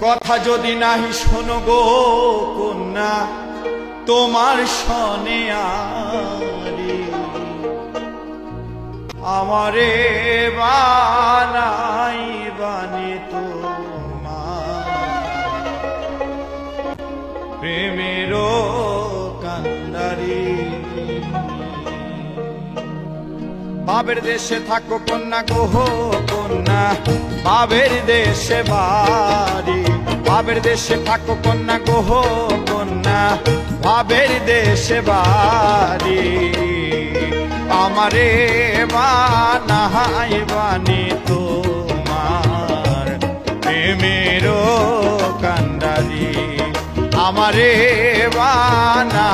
কথা যদি নাহি শোনো গো কন্যা তোমার আরে। আমারে বানাই বানে তোমার। প্রেমেরও কান্দারি বাবের দেশে থাকো, কন্যা গোহ কন্যা। বাবের দেশে বাড়ি। বাবের দেশে থাকো, কন্যা গোহ কন্যা। বাবের দেশে বাড়ি। আমারে বানাই বানি তোমার প্রেমেরও কান্ডারি। আমারে বানাই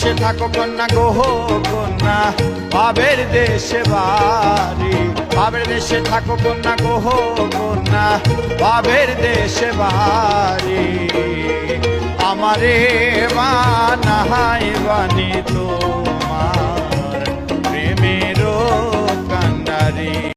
দেশে থাকো কন্যা গোহ কন্যা। বাবের দেশে বাড়ি বাবের দেশে থাকো কন্যা গোহ কন্যা। বাবের দেশে বাড়ি, আমারে বানাই বানি তোমার।